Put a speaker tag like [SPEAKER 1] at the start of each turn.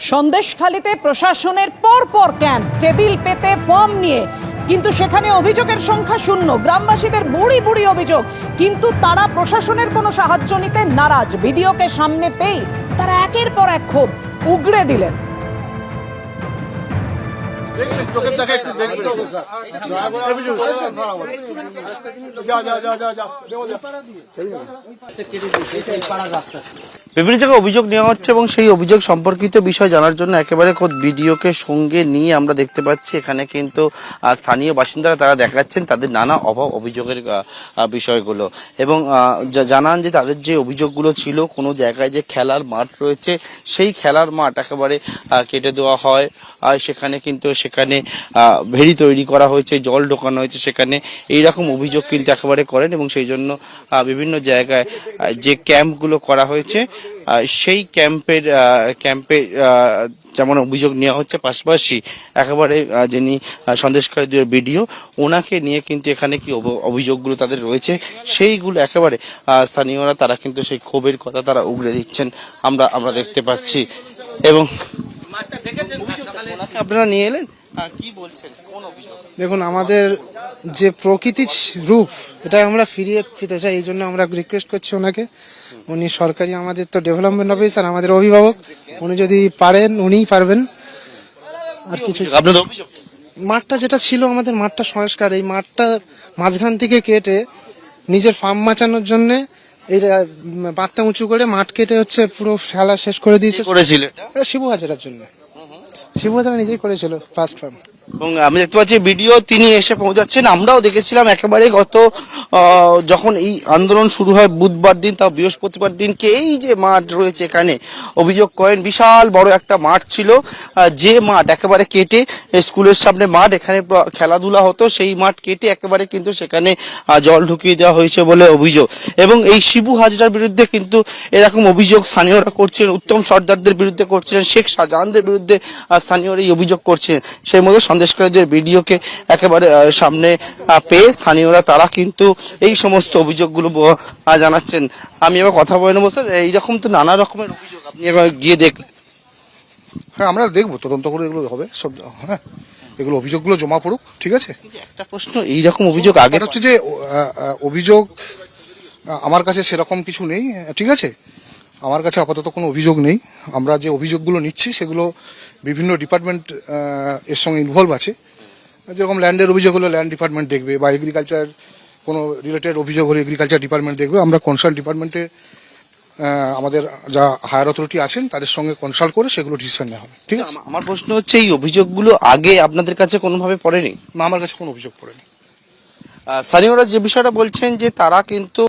[SPEAKER 1] সন্দেশখালিতে প্রশাসনের পর পর ক্যাম্প, টেবিল পেতে ফর্ম নিয়ে। কিন্তু সেখানে অভিযোগের সংখ্যা শূন্য, গ্রামবাসীদের বুড়ি বুড়ি অভিযোগ। কিন্তু তারা প্রশাসনের কোনো সাহায্য নিতে নারাজ, ভিডিওকে সামনে পেয়ে তারা একের পর এক ক্ষোভ উগড়ে দিলেন।
[SPEAKER 2] চোখের দেখা একটু
[SPEAKER 3] বিভিন্ন জায়গায় অভিযোগ নেওয়া হচ্ছে এবং সেই অভিযোগ সম্পর্কিত বিষয় জানার জন্য একেবারে খোদ বিডিওকে সঙ্গে নিয়ে আমরা দেখতে পাচ্ছি। এখানে কিন্তু স্থানীয় বাসিন্দারা তারা দেখাচ্ছেন তাদের নানা অভাব অভিযোগের বিষয়গুলো। এবং জানান যে তাদের যে অভিযোগগুলো ছিল কোনো জায়গায় যে খেলার মাঠ রয়েছে সেই খেলার মাঠ একেবারে কেটে দেওয়া হয়। আর সেখানে কিন্তু সেখানে ভেড়ি তৈরি করা হয়েছে, জল ঢোকানো হয়েছে সেখানে। এই রকম অভিযোগ কিন্তু একেবারে করেন এবং সেই জন্য বিভিন্ন জায়গায় যে ক্যাম্পগুলো করা হয়েছে সেই ক্যাম্পের ক্যাম্পে যেমন অভিযোগ নেওয়া হচ্ছে, পাশাপাশি একেবারে যিনি সন্দেশকারীদের বিডিও, ওনাকে নিয়ে কিন্তু এখানে কি অভ- অভিযোগগুলো তাদের রয়েছে, সেইগুলো একেবারে স্থানীয়রা তারা কিন্তু সেই ক্ষোভের কথা তারা উগড়ে দিচ্ছেন, আমরা আমরা দেখতে পাচ্ছি। এবং আপনারা নিয়ে এলেন? কি বলছেন? কোন
[SPEAKER 4] দেখুন আমাদের যে প্রকৃতির রূপ এটা আমরা ফিরিয়ে পেতে চাই এই জন্য আমরা রিকোয়েস্ট করছি ওনাকে। উনি সরকারি আমাদের তো ডেভেলপমেন্ট অফিসার আমাদের অভিভাবক। উনি যদি পারেন উনিই পারবেন। আর কিছু
[SPEAKER 3] আপনাদের
[SPEAKER 4] মাঠটা যেটা ছিল আমাদের মাঠটা সংস্কার। এই মাঠটা মাঝখান থেকে কেটে নিজের ফার্ম বাঁচানোর জন্য এই বাঁধটা উঁচু করে মাঠ কেটে হচ্ছে পুরো খেলা শেষ করে দিয়েছে।
[SPEAKER 3] করেছিল এটা
[SPEAKER 4] শিবু হাজারার জন্য। শিবু নিজেই করেছিল ফার্স্ট ফার্ম
[SPEAKER 3] এবং আমি দেখতে পাচ্ছি ভিডিও তিনি এসে পৌঁছাচ্ছেন। আমরাও দেখেছিলাম একেবারে গত যখন এই আন্দোলন শুরু হয় বুধবার দিন তাও বৃহস্পতিবার দিনকে এই যে মাঠ রয়েছে এখানে? অভিযোগ করেন বিশাল বড় একটা মাঠ ছিল। যে মাঠ একেবারে কেটে স্কুলের সামনে মাঠ, এখানে খেলাধুলা হতো, সেই মাঠ কেটে একেবারে কিন্তু সেখানে জল ঢুকিয়ে দেওয়া হয়েছে বলে অভিযোগ। এবং এই শিবু হাজরার বিরুদ্ধে কিন্তু এরকম অভিযোগ স্থানীয়রা করছেন, উত্তম সর্দারদের বিরুদ্ধে করছিলেন, শেখ শাহজাহানদের বিরুদ্ধে স্থানীয়রা এই অভিযোগ করছেন সেই মতো সন্দেশকারীদের ভিডিওকে একেবারে সামনে পেয়ে স্থানীয়রা তারা কিন্তু এই সমস্ত অভিযোগগুলো জানাচ্ছেন। আমি এবার কথা বলে নেব স্যার। এইরকম তো নানা রকমের অভিযোগ আপনি এবার গিয়ে দেখলেন
[SPEAKER 2] হ্যাঁ আমরা দেখব তদন্ত করে এগুলো হবে সব হ্যাঁ এগুলো অভিযোগগুলো জমা পড়ুক ঠিক আছে?
[SPEAKER 3] একটা প্রশ্ন এইরকম অভিযোগ আগে
[SPEAKER 2] হচ্ছে যে অভিযোগ আমার কাছে সেরকম কিছু নেই ঠিক আছে? আমার কাছে আপাতত কোনো অভিযোগ নেই। আমরা যে অভিযোগগুলো নিচ্ছি সেগুলো বিভিন্ন ডিপার্টমেন্ট এর সঙ্গে ইনভলভ আছে। যেরকম ল্যান্ডের অভিযোগ হলে ল্যান্ড ডিপার্টমেন্ট দেখবে বা এগ্রিকালচার কোনো রিলেটেড অভিযোগ হলে এগ্রিকালচার ডিপার্টমেন্ট দেখবে। আমরা কনসার্ন ডিপার্টমেন্টে আমাদের যা হায়ার অথরিটি আছেন তাদের সঙ্গে কনসাল্ট করে সেগুলো ডিসিশন নেওয়া হবে। ঠিক আছে?
[SPEAKER 3] আমার প্রশ্ন হচ্ছে এই অভিযোগগুলো আগে আপনাদের কাছে কোনোভাবে পড়েনি?
[SPEAKER 2] না আমার কাছে কোনো অভিযোগ পড়েনি।
[SPEAKER 3] স্থানীয়রা যে বিষয়টা বলছেন যে তারা কিন্তু